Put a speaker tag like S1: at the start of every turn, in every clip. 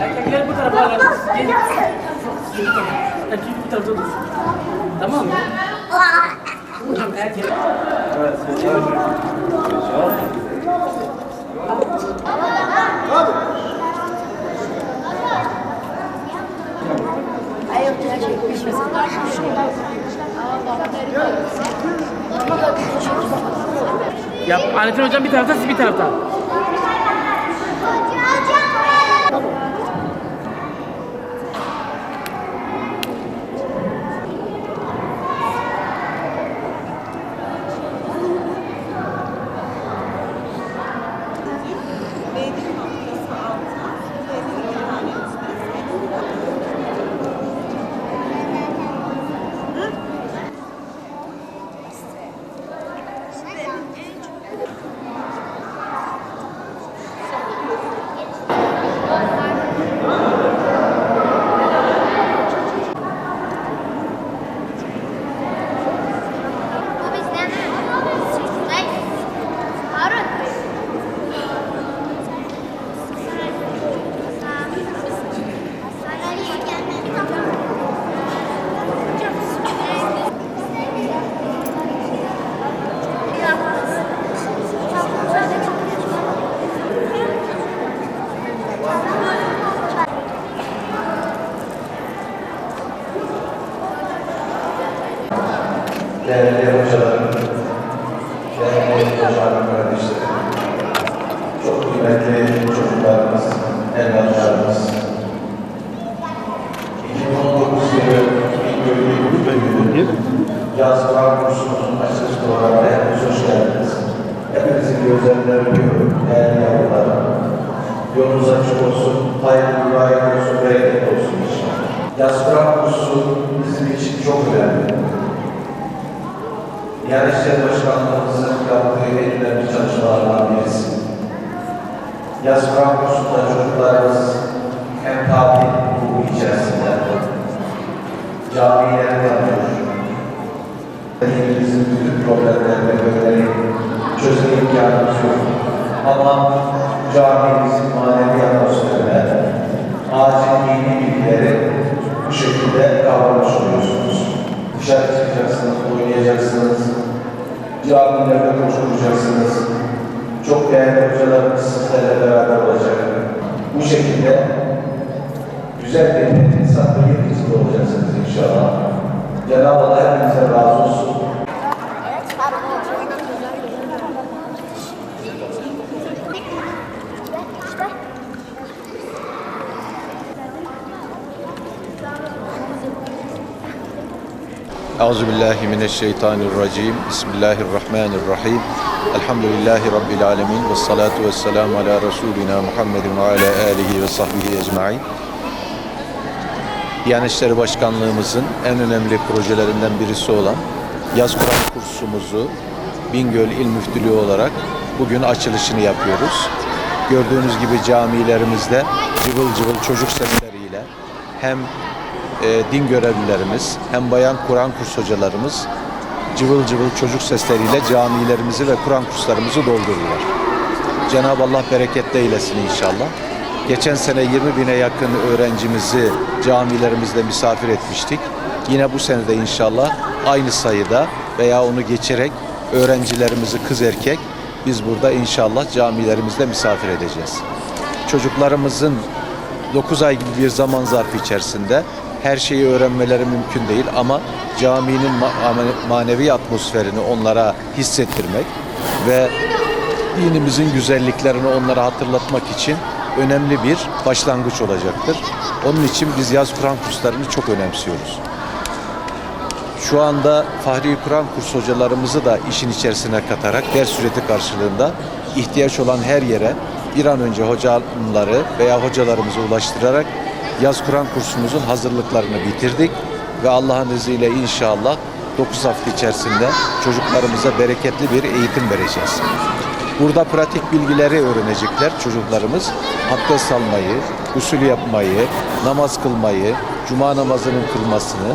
S1: Erkekler bu tarafa alalım. Gelin. Erkek bu tarafta dursun. Tamam mı? Tamam erkek. Yap. Anletin hocam bir tarafta siz bir tarafta.
S2: Değerli hocalarım, değerli hocalarım kardeşlerim, çok kıymetli çocuklarımız, evlatlarımız, 2019 yılı ilk bölümü yaz kursumuzun açılış programına hepiniz hoş geldiniz. Hepinizin gözlerinden öpüyorum, değerli yavrularım. Yolunuz açık olsun, hayırlı mübarek olsun, bereket olsun inşallah. Yaz Kur'an kursu bizim için çok önemli. Diyanet İşleri Başkanlığımızın yaptığı en önemli çalışmalardan birisi. Yaz kursunda çocuklarımız hem tatil ruhu içerisinde camiler yapıyor. Elimizin bütün problemlerini böyle çözme imkanımız yok. Ama camimizin manevi atmosferine acil dini bilgileri bu şekilde kavramış oluyorsunuz. Dışarı çıkacaksınız, oynayacaksınız, camilerde koşturacaksınız. Çok değerli hocalarımız sizlerle beraber olacak. Bu şekilde güzel bir insan bir içinde olacaksınız inşallah. Cenab-ı Allah hepinize razı olsun.
S3: Euzu billahi mineşşeytanirracim. Bismillahirrahmanirrahim. Elhamdülillahi rabbil alamin ve salatu vesselam ala resulina Muhammedin ve ala alihi ve sahbihi ecmaîn. Diyanet İşleri Başkanlığımızın en önemli projelerinden birisi olan Yaz Kur'an kursumuzu Bingöl İl Müftülüğü olarak bugün açılışını yapıyoruz. Gördüğünüz gibi camilerimizde cıvıl cıvıl çocuk sesleriyle hem e, din görevlilerimiz hem bayan Kur'an kurs hocalarımız cıvıl cıvıl çocuk sesleriyle camilerimizi ve Kur'an kurslarımızı doldururlar. Cenab-ı Allah bereketli eylesin inşallah. Geçen sene 20 bine yakın öğrencimizi camilerimizde misafir etmiştik. Yine bu sene de inşallah aynı sayıda veya onu geçerek öğrencilerimizi kız erkek biz burada inşallah camilerimizde misafir edeceğiz. Çocuklarımızın 9 ay gibi bir zaman zarfı içerisinde her şeyi öğrenmeleri mümkün değil ama caminin ma- manevi atmosferini onlara hissettirmek ve dinimizin güzelliklerini onlara hatırlatmak için önemli bir başlangıç olacaktır. Onun için biz yaz Kur'an kurslarını çok önemsiyoruz. Şu anda Fahri Kur'an kurs hocalarımızı da işin içerisine katarak ders ücreti karşılığında ihtiyaç olan her yere bir an önce hocaları veya hocalarımızı ulaştırarak yaz Kur'an kursumuzun hazırlıklarını bitirdik ve Allah'ın izniyle inşallah 9 hafta içerisinde çocuklarımıza bereketli bir eğitim vereceğiz. Burada pratik bilgileri öğrenecekler çocuklarımız. Abdest almayı, usul yapmayı, namaz kılmayı, cuma namazının kılmasını,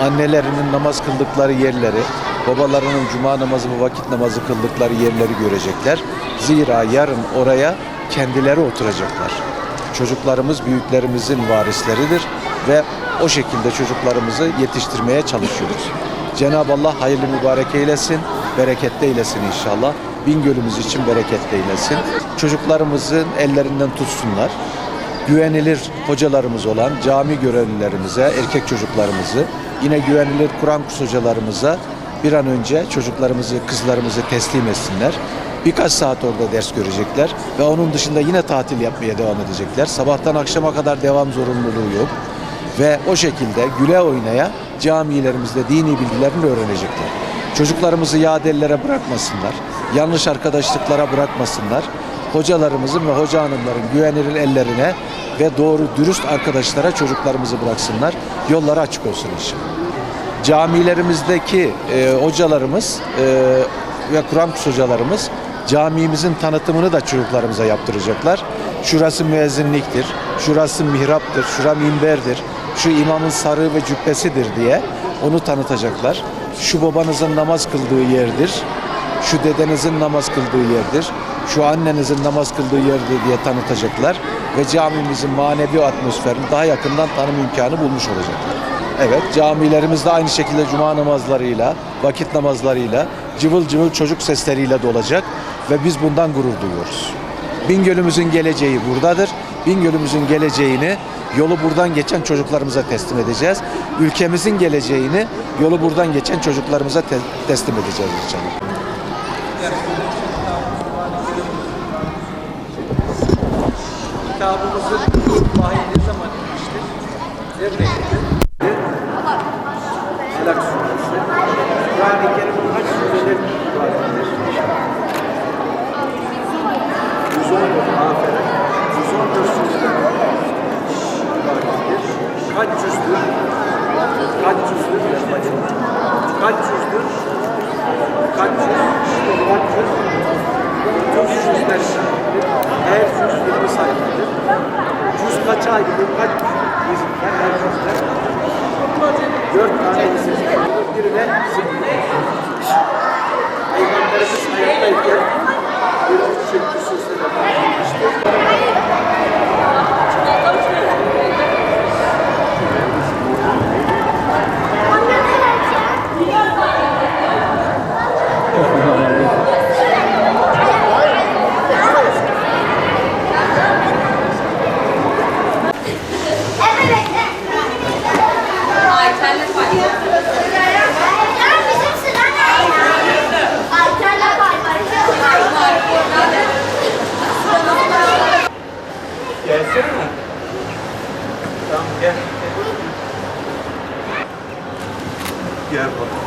S3: annelerinin namaz kıldıkları yerleri, babalarının cuma namazı ve vakit namazı kıldıkları yerleri görecekler. Zira yarın oraya kendileri oturacaklar. Çocuklarımız büyüklerimizin varisleridir ve o şekilde çocuklarımızı yetiştirmeye çalışıyoruz. Cenab-ı Allah hayırlı mübarek eylesin, bereketli eylesin inşallah. Bingöl'ümüz için bereketli eylesin. Çocuklarımızın ellerinden tutsunlar. Güvenilir hocalarımız olan cami görevlilerimize, erkek çocuklarımızı, yine güvenilir Kur'an kursu hocalarımıza bir an önce çocuklarımızı, kızlarımızı teslim etsinler. Birkaç saat orada ders görecekler ve onun dışında yine tatil yapmaya devam edecekler. Sabahtan akşama kadar devam zorunluluğu yok ve o şekilde güle oynaya camilerimizde dini bilgilerini öğrenecekler. Çocuklarımızı yadellere bırakmasınlar, yanlış arkadaşlıklara bırakmasınlar. Hocalarımızın ve hoca hanımların güvenilir ellerine ve doğru dürüst arkadaşlara çocuklarımızı bıraksınlar. Yolları açık olsun inşallah camilerimizdeki e, hocalarımız e, ve Kur'an hocalarımız camimizin tanıtımını da çocuklarımıza yaptıracaklar. Şurası müezzinliktir, şurası mihraptır, şura minberdir, şu imamın sarığı ve cübbesidir diye onu tanıtacaklar. Şu babanızın namaz kıldığı yerdir, şu dedenizin namaz kıldığı yerdir, şu annenizin namaz kıldığı yerdir diye tanıtacaklar ve camimizin manevi atmosferini daha yakından tanım imkanı bulmuş olacaklar. Evet, camilerimiz de aynı şekilde cuma namazlarıyla, vakit namazlarıyla, cıvıl cıvıl çocuk sesleriyle dolacak ve biz bundan gurur duyuyoruz. Bingöl'ümüzün geleceği buradadır. Bingöl'ümüzün geleceğini yolu buradan geçen çocuklarımıza teslim edeceğiz. Ülkemizin geleceğini yolu buradan geçen çocuklarımıza te- teslim edeceğiz inşallah.
S1: Kitabımızın vahiy ne zaman inmiştir? Devrek'te. Felak suresi. Kur'an-ı Kerim'in kaç sureler vardır? 114 aferin. 114 sureler vardır. Kaç cüzdür? Kaç cüzdür? Yapmacım. Kaç cüzdür? Kaç cüz? Kaç cüz? Tüm cüzler her cüz 20 sayfadır. Cüz kaça ayrılır? Kaç hizipler? Her cüzler. Dört tane olur. Birine zikir. Gel. Gel bak.